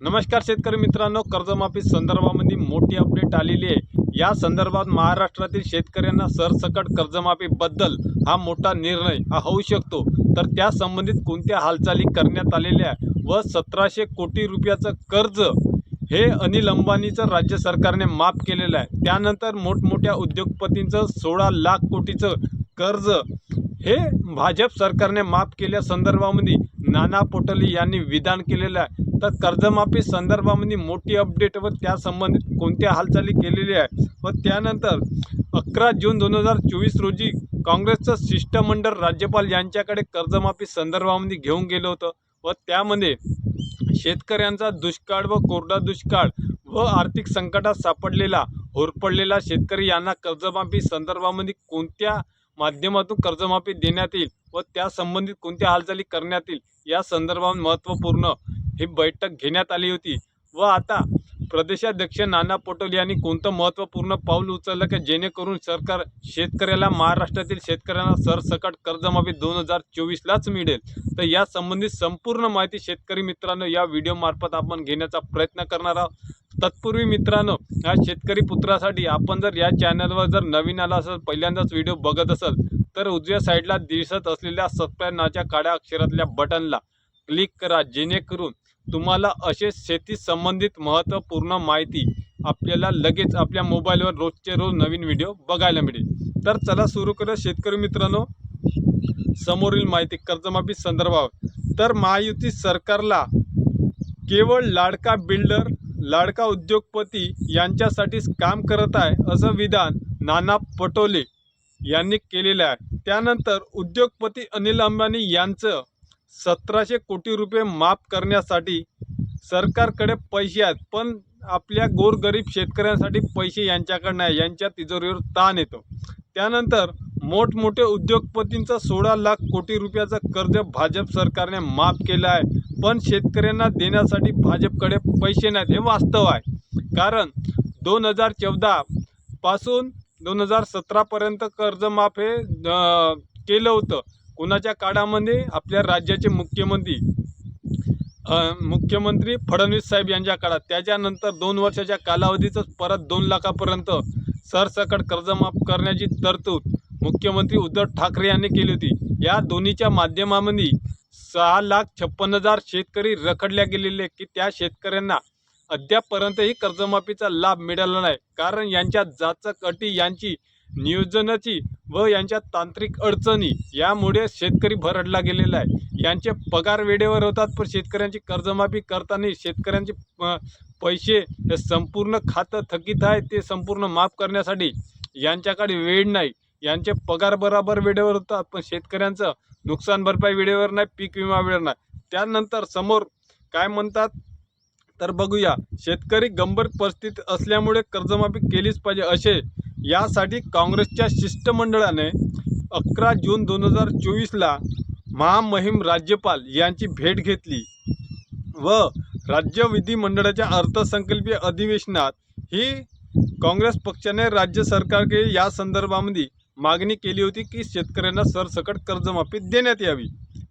नमस्कार शेतकरी मित्रांनो कर्जमाफी संदर्भामध्ये मोठी अपडेट आलेली आहे. या संदर्भात महाराष्ट्रातील शेतकऱ्यांना सरसकट कर्जमाफीबद्दल हा मोठा निर्णय हा होऊ शकतो. तर त्या संबंधित कोणत्या हालचाली करण्यात आलेल्या आहे व सतराशे कोटी रुपयाचं कर्ज हे अनिल अंबानीचं राज्य सरकारने माफ केलेलं आहे. त्यानंतर मोठमोठ्या उद्योगपतींचं सोळा लाख कोटीचं कर्ज हे भाजप सरकारने माफ केल्या संदर्भामध्ये नाना पटोले यांनी विधान केलेलं आहे. तर कर्जमाफी संदर्भामध्ये मोठी अपडेट व त्या संबंधित कोणत्या हालचाली केलेल्या आहे? व त्यानंतर अकरा जून दोन हजार चोवीस रोजी काँग्रेसचं शिष्टमंडळ राज्यपाल यांच्याकडे कर्जमाफी संदर्भामध्ये घेऊन गेलं होतं. व त्यामध्ये शेतकऱ्यांचा दुष्काळ व कोरडा दुष्काळ व आर्थिक संकटात सापडलेला होरपडलेला शेतकरी यांना कर्जमाफी संदर्भामध्ये कोणत्या माध्यमातून कर्जमाफी देण्यात येईल व त्या संबंधित कोणत्या हालचाली करण्यात येईल या संदर्भात महत्त्वपूर्ण ही बैठक घेण्यात आली होती. व आता प्रदेशाध्यक्ष नाना पटोले यांनी कोणतं महत्त्वपूर्ण पाऊल उचललं की जेणेकरून सरकार शेतकऱ्याला महाराष्ट्रातील शेतकऱ्यांना सरसकट कर्जमाफी दोन हजार चोवीसलाच मिळेल? तर या संबंधित संपूर्ण माहिती शेतकरी मित्रांनो या व्हिडिओमार्फत आपण घेण्याचा प्रयत्न करणार आहोत. तत्पूर्वी मित्रांनो या शेतकरी पुत्रासाठी आपण जर या चॅनलवर जर नवीन आला असेल पहिल्यांदाच व्हिडिओ बघत असाल तर उजव्या साईडला दिसत असलेल्या सबस्क्राईब नाच्या काळ्या अक्षरातल्या बटनला क्लिक करा जेणेकरून तुम्हाला असे शेती संबंधित महत्त्वपूर्ण माहिती आपल्याला लगेच आपल्या मोबाईलवर रोजचे रोज नवीन व्हिडिओ बघायला मिळेल. तर चला सुरू करूया. शेतकरी मित्रांनो समोरील माहिती कर्जमाफी संदर्भात तर महायुती सरकारला केवळ लाडका बिल्डर लाडका उद्योगपती यांच्यासाठीच काम करत आहे असं विधान नाना पटोले यांनी केलेलं आहे. त्यानंतर उद्योगपती अनिल अंबानी यांचं सतराशे कोटी रुपये माफ करण्यासाठी सरकारकडे पैसे आहेत पण आपल्या गोरगरीब शेतकऱ्यांसाठी पैसे यांच्याकडे नाही यांच्या तिजोरीवर ताण येतो. त्यानंतर मोठमोठे उद्योगपतींचं सोळा लाख कोटी रुपयाचं कर्ज भाजप सरकारने माफ केलं आहे पण शेतकऱ्यांना देण्यासाठी भाजपकडे पैसे नाहीत हे वास्तव आहे. कारण दोन हजार चौदा पासून दोन हजार सतरापर्यंत कर्जमाफ हे केलं होतं. कुणाच्या काळामध्ये आपल्या राज्याचे मुख्यमंत्री मुख्यमंत्री फडणवीस साहेब यांच्या काळात त्याच्यानंतर दोन वर्षाच्या कालावधीतच परत दोन लाखापर्यंत सरसकट कर्जमाफ करण्याची तरतूद मुख्यमंत्री उद्धव ठाकरे यांनी केली होती. या दोन्हीच्या माध्यमामध्ये सहा लाख छप्पन हजार शेतकरी रखडल्या गेलेले की त्या शेतकऱ्यांना अद्यापपर्यंतही कर्जमाफीचा लाभ मिळाला नाही. कारण यांच्या जाचक अटी यांची नियोजनाची व यांच्या तांत्रिक अडचणी यामुळे शेतकरी भरडला गेलेला आहे. यांचे पगार वेळेवर होतात पण शेतकऱ्यांची कर्जमाफी करताना शेतकऱ्यांचे पैसे हे संपूर्ण खातं थकीत आहे ते संपूर्ण माफ करण्यासाठी यांच्याकडे वेळ नाही. यांचे पगार बराबर वेळेवर होतात पण शेतकऱ्यांचं नुकसान भरपाई वेळेवर नाही पीक विमा वेळेवर नाही. त्यानंतर समोर काय म्हणतात? तर बघूया. शेतकरी गंभीर परिस्थितीत असल्यामुळे कर्जमाफी केलीच पाहिजे असे यासाठी काँग्रेसच्या शिष्टमंडळाने अकरा जून दोन हजार चोवीसला महामहिम राज्यपाल यांची भेट घेतली व राज्य विधिमंडळाच्या अर्थसंकल्पीय अधिवेशनात ही काँग्रेस पक्षाने राज्य सरकारकडे या संदर्भामध्ये मागणी केली होती की शेतकऱ्यांना सरसकट कर्जमाफी देण्यात यावी.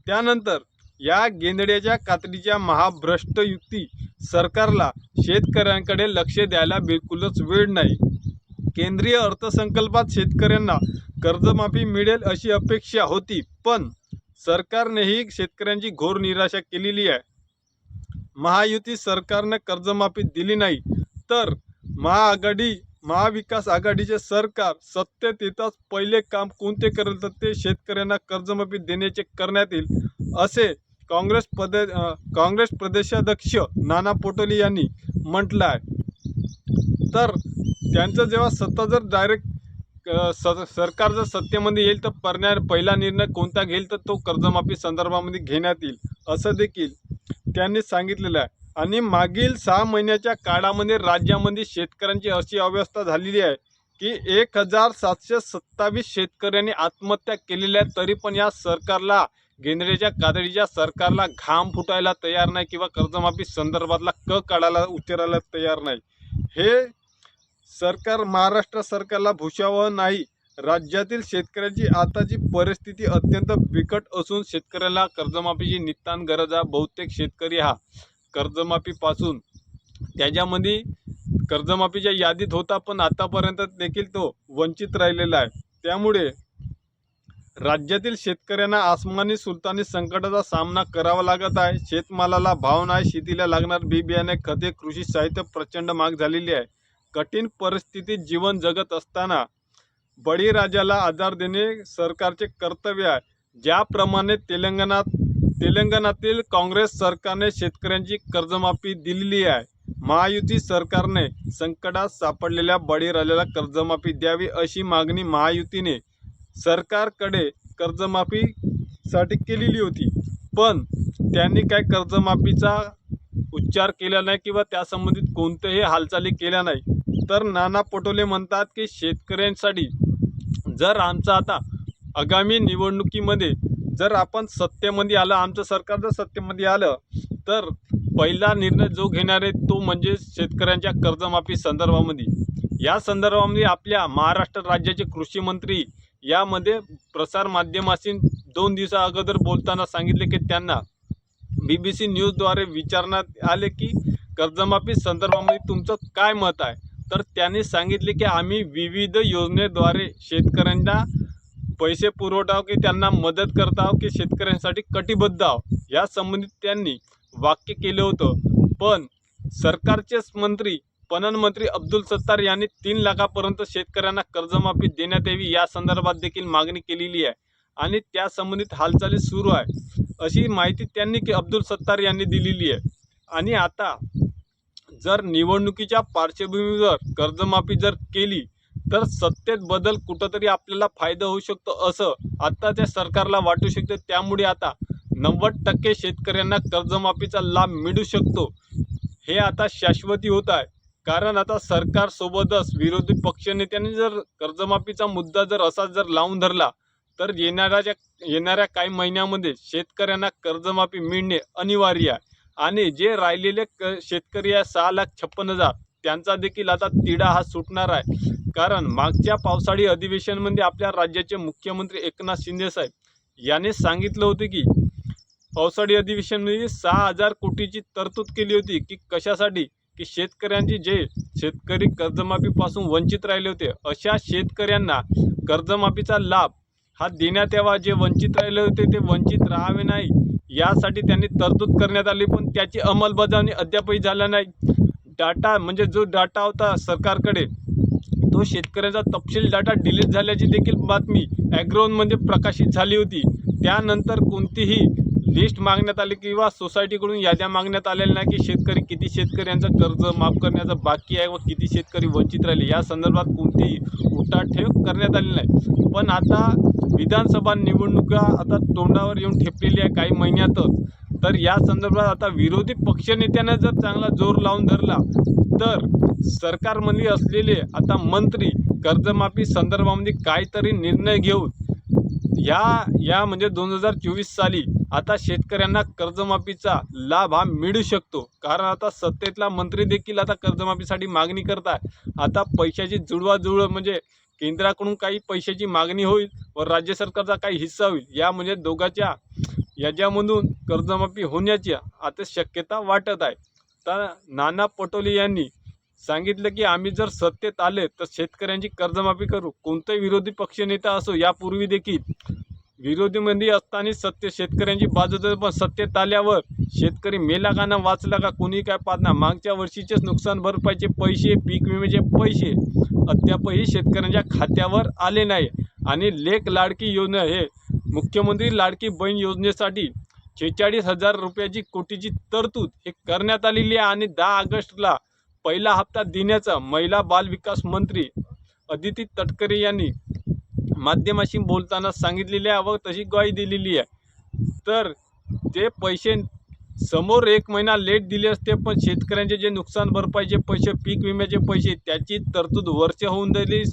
त्यानंतर या गेंदड्याच्या कातडीच्या महाभ्रष्ट युक्ती सरकारला शेतकऱ्यांकडे लक्ष द्यायला बिलकुलच वेळ नाही. केंद्रीय अर्थसंकल्पात शेतकऱ्यांना कर्जमाफी मिळेल अशी अपेक्षा होती पण सरकारनेही शेतकऱ्यांची घोर निराशा केलेली आहे. महायुती सरकारनं कर्जमाफी दिली नाही तर महाआघाडी महाविकास आघाडीचे सरकार सत्तेत येताच पहिले काम कोणते करेल तर ते शेतकऱ्यांना कर्जमाफी देण्याचे करण्यात येईल असे काँग्रेस प्रदे काँग्रेस प्रदेशाध्यक्ष नाना पटोले यांनी म्हटलं आहे. तर त्यांचं जेव्हा सत्ता जर डायरेक्ट स सरकार जर सत्तेमध्ये येईल तर परण्या पहिला निर्णय कोणता घेईल तर तो कर्जमाफी संदर्भामध्ये घेण्यात येईल असं देखील त्यांनी सांगितलेलं आहे. आणि मागील सहा महिन्याच्या काळामध्ये राज्यामध्ये शेतकऱ्यांची अशी अवस्था झालेली आहे की एक हजार सातशे सत्तावीस शेतकऱ्यांनी आत्महत्या केलेल्या आहे तरी पण या सरकारला गेंद्रेच्या कातडीच्या सरकारला घाम फुटायला तयार नाही किंवा कर्जमाफी संदर्भातला क काढायला उतरायला तयार नाही. हे सरकार महाराष्ट्र सरकारला भूषावं नाही. राज्यातील शेतकऱ्याची आताची परिस्थिती अत्यंत बिकट असून शेतकऱ्याला कर्जमाफीची नितान गरज आहे. बहुतेक शेतकरी हा कर्जमाफीपासून त्याच्यामध्ये कर्जमाफीच्या यादीत होता पण आतापर्यंत देखील तो वंचित राहिलेला आहे. त्यामुळे राज्यातील शेतकऱ्यांना आसमानी सुलतानी संकटाचा सामना करावा लागत आहे. शेतमालाला भाव नाही शेतीला लागणार बी बियाणे खते कृषी साहित्य प्रचंड महाग झालेली आहे. कठीण परिस्थितीत जीवन जगत असताना बळीराजाला आधार देणे सरकारचे कर्तव्य आहे. ज्याप्रमाणे तेलंगणात तेलंगणातील काँग्रेस सरकारने शेतकऱ्यांची कर्जमाफी दिलेली आहे. महायुती सरकारने संकटात सापडलेल्या बळीराजाला कर्जमाफी द्यावी अशी मागणी महायुतीने सरकारकडे कर्जमाफीसाठी केलेली होती. पण त्यांनी काय कर्जमाफीचा उच्चार केला नाही किंवा त्यासंबंधित कोणत्याही हालचाली केल्या नाही. तर नाना पटोले म्हणतात की शेतकऱ्यांसाठी जर आमचं आता आगामी निवडणुकीमध्ये जर आपण सत्तेमध्ये आलं आमचं सरकार जर सत्तेमध्ये आलं तर पहिला निर्णय जो घेणार आहे तो म्हणजे शेतकऱ्यांच्या कर्जमाफी संदर्भामध्ये. या संदर्भामध्ये आपल्या महाराष्ट्र राज्याचे कृषी मंत्री यामध्ये प्रसार माध्यमाशी दोन दिवसा अगोदर बोलताना सांगितले की त्यांना बी बी सी न्यूजद्वारे विचारण्यात आले की कर्जमाफी संदर्भामध्ये तुमचं काय मत आहे? तर त्यांनी सांगितले की आम्ही विविध योजनेद्वारे शेतकऱ्यांना पैसे पुरवठाव की त्यांना मदत करत आहो की शेतकऱ्यांसाठी कटिबद्ध आहो या संबंधित त्यांनी वाक्य केलं होतं. पण सरकारचेच मंत्री पणन मंत्री अब्दुल सत्तार यांनी तीन लाखापर्यंत शेतकऱ्यांना कर्जमाफी देण्यात यावी या संदर्भात देखील मागणी केलेली आहे आणि त्या संबंधित हालचाली सुरू आहे. अशी माहिती त्यांनी की अब्दुल सत्तार यांनी दिलेली आहे. आणि आता जर निवडणुकीच्या पार्श्वभूमीवर कर्जमाफी जर केली तर सत्तेत बदल कुठंतरी आपल्याला फायदा होऊ शकतो असं आत्ताच्या सरकारला वाटू शकते. त्यामुळे आता नव्वद टक्के शेतकऱ्यांना कर्जमाफीचा लाभ मिळू शकतो. हे आता शाश्वती होत आहे. कारण आता सरकारसोबतच विरोधी पक्षनेत्यांनी जर कर्जमाफीचा मुद्दा जर असा जर लावून धरला तर येणाऱ्या येणाऱ्या काही महिन्यामध्ये शेतकऱ्यांना कर्जमाफी मिळणे अनिवार्य आहे. आणि जे राहिलेले क शेतकरी आहे सहा लाख छप्पन हजार त्यांचा देखील आता तिढा हा सुटणार आहे. कारण मागच्या पावसाळी अधिवेशनमध्ये आपल्या राज्याचे मुख्यमंत्री एकनाथ शिंदे साहेब याने सांगितलं होतं की पावसाळी अधिवेशनमध्ये सहा हजार कोटीची तरतूद केली होती की कशासाठी? की शेतकऱ्यांची जे शेतकरी कर्जमाफीपासून वंचित राहिले होते अशा शेतकऱ्यांना कर्जमाफीचा लाभ हा देण्यात यावा. जे वंचित राहिले होते ते वंचित राहावे नाही. यासाठी त्यांनी तरतूद करण्यात आली पण त्याची अंमलबजावणी अद्यापही झाल्या नाही. डाटा म्हणजे जो डाटा होता सरकारकडे तो शेतकऱ्याचा तपशील डाटा डिलीट झाल्याची देखील बातमी ॲग्रोनमध्ये प्रकाशित झाली होती. त्यानंतर कोणतीही लिस्ट मागण्यात आली किंवा सोसायटीकडून याद्या मागण्यात आलेल्या नाही की शेतकरी किती शेतकऱ्यांचं कर्ज माफ करण्याचं बाकी आहे व किती शेतकरी वंचित राहिले या संदर्भात कोणतीही उठाठेव करण्यात आली नाही. पण आता विधानसभा निवडणुका आता तोंडावर येऊन ठेपलेली आहे काही महिन्यातच. तर या संदर्भात आता विरोधी पक्षनेत्यानं जर चांगला जोर लावून धरला तर सरकारमध्ये असलेले आता मंत्री कर्जमाफी संदर्भामध्ये काहीतरी निर्णय घेऊन या या म्हणजे दोन हजार चोवीस साली आता शेतकऱ्यांना कर्जमाफीचा लाभ हा मिळू शकतो. कारण आता सत्तेतला मंत्री देखील आता कर्जमाफीसाठी मागणी करत आहे आता पैशाची जुळवाजुळव म्हणजे केंद्राकडून काही पैशाची मागणी होईल व राज्य सरकारचा काही हिस्सा होईल. या म्हणजे दोघाच्या याच्यामधून कर्जमाफी होण्याची आता शक्यता वाटत आहे. तर नाना पटोले यांनी सांगितलं की आम्ही जर सत्तेत आले तर शेतकऱ्यांची कर्जमाफी करू. कोणताही विरोधी पक्षनेता असो यापूर्वी देखील विरोधीमध्ये असताना सत्य शेतकऱ्यांची बाजू जर पण सत्तेत आल्यावर शेतकरी मेला का ना वाचला का कोणी काय पाहत ना मागच्या वर्षीचेच नुकसान भरपाईचे पैसे पीक विम्याचे पैसे अद्यापही शेतकऱ्यांच्या खात्यावर आले नाही. आणि लेख लाडकी योजना हे मुख्यमंत्री लाडकी बहीण योजनेसाठी शेहेचाळीस हजार रुपयाची कोटीची तरतूद हे करण्यात आलेली आहे. आणि दहा ऑगस्टला पहिला हप्ता देण्याचा महिला बाल विकास मंत्री अदिती तटकरे यांनी माध्यमाशी बोलताना सांगितलेली आहे व तशी ग्वाही दिलेली आहे. तर ते पैसे समोर एक महिना लेट दिले असते पण शेतकऱ्यांचे जे नुकसान भरपाईचे पैसे पीक विम्याचे पैसे त्याची तरतूद वर्ष होऊन दिली